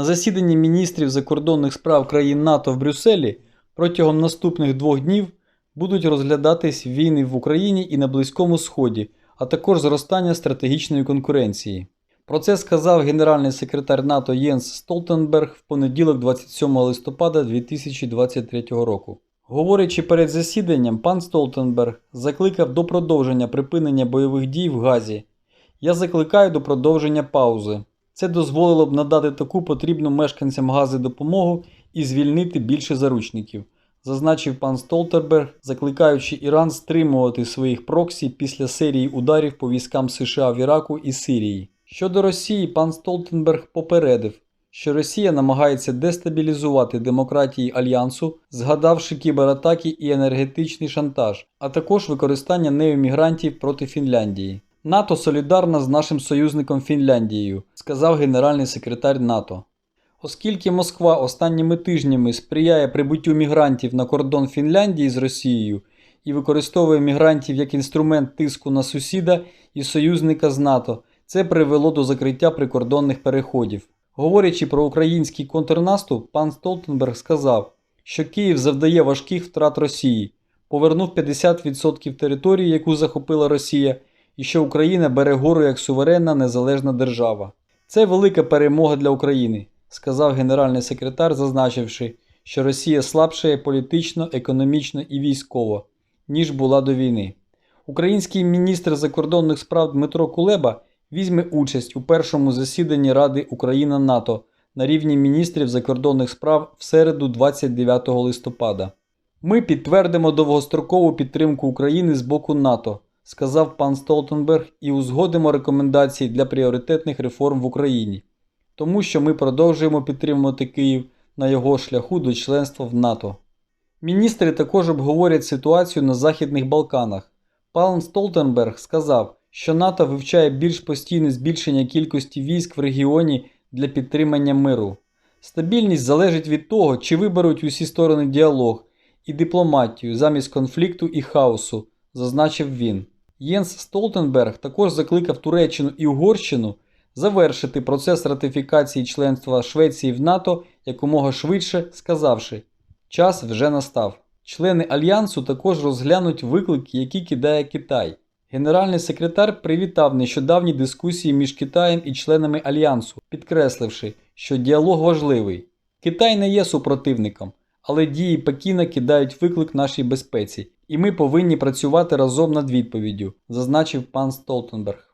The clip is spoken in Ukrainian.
На засіданні міністрів закордонних справ країн НАТО в Брюсселі протягом наступних двох днів будуть розглядатись війни в Україні і на Близькому Сході, а також зростання стратегічної конкуренції. Про це сказав генеральний секретар НАТО Єнс Столтенберг в понеділок 27 листопада 2023 року. Говорячи перед засіданням, пан Столтенберг закликав до продовження припинення бойових дій в Газі. Я закликаю до продовження паузи. Це дозволило б надати таку потрібну мешканцям Гази допомогу і звільнити більше заручників, зазначив пан Столтенберг, закликаючи Іран стримувати своїх проксі після серії ударів по військам США в Іраку і Сирії. Щодо Росії, пан Столтенберг попередив, що Росія намагається дестабілізувати демократії Альянсу, згадавши кібератаки і енергетичний шантаж, а також використання нею мігрантів проти Фінляндії. НАТО солідарна з нашим союзником Фінляндією, сказав генеральний секретар НАТО. Оскільки Москва останніми тижнями сприяє прибуттю мігрантів на кордон Фінляндії з Росією і використовує мігрантів як інструмент тиску на сусіда і союзника з НАТО, це привело до закриття прикордонних переходів. Говорячи про український контрнаступ, пан Столтенберг сказав, що Київ завдає важких втрат Росії, повернув 50% території, яку захопила Росія, і що Україна бере гору як суверенна незалежна держава. Це велика перемога для України, сказав генеральний секретар, зазначивши, що Росія слабшає політично, економічно і військово, ніж була до війни. Український міністр закордонних справ Дмитро Кулеба візьме участь у першому засіданні Ради Україна НАТО на рівні міністрів закордонних справ в середу 29 листопада. Ми підтвердимо довгострокову підтримку України з боку НАТО, сказав пан Столтенберг, і узгодимо рекомендації для пріоритетних реформ в Україні, тому що ми продовжуємо підтримувати Київ на його шляху до членства в НАТО. Міністри також обговорять ситуацію на Західних Балканах. Пан Столтенберг сказав, що НАТО вивчає більш постійне збільшення кількості військ в регіоні для підтримання миру. Стабільність залежить від того, чи виберуть усі сторони діалог і дипломатію замість конфлікту і хаосу, зазначив він. Єнс Столтенберг також закликав Туреччину і Угорщину завершити процес ратифікації членства Швеції в НАТО якомога швидше, сказавши, час вже настав. Члени альянсу також розглянуть виклики, які кидає Китай. Генеральний секретар привітав нещодавні дискусії між Китаєм і членами альянсу, підкресливши, що діалог важливий. Китай не є супротивником, але дії Пекіна кидають виклик нашій безпеці, і ми повинні працювати разом над відповіддю, зазначив пан Столтенберг.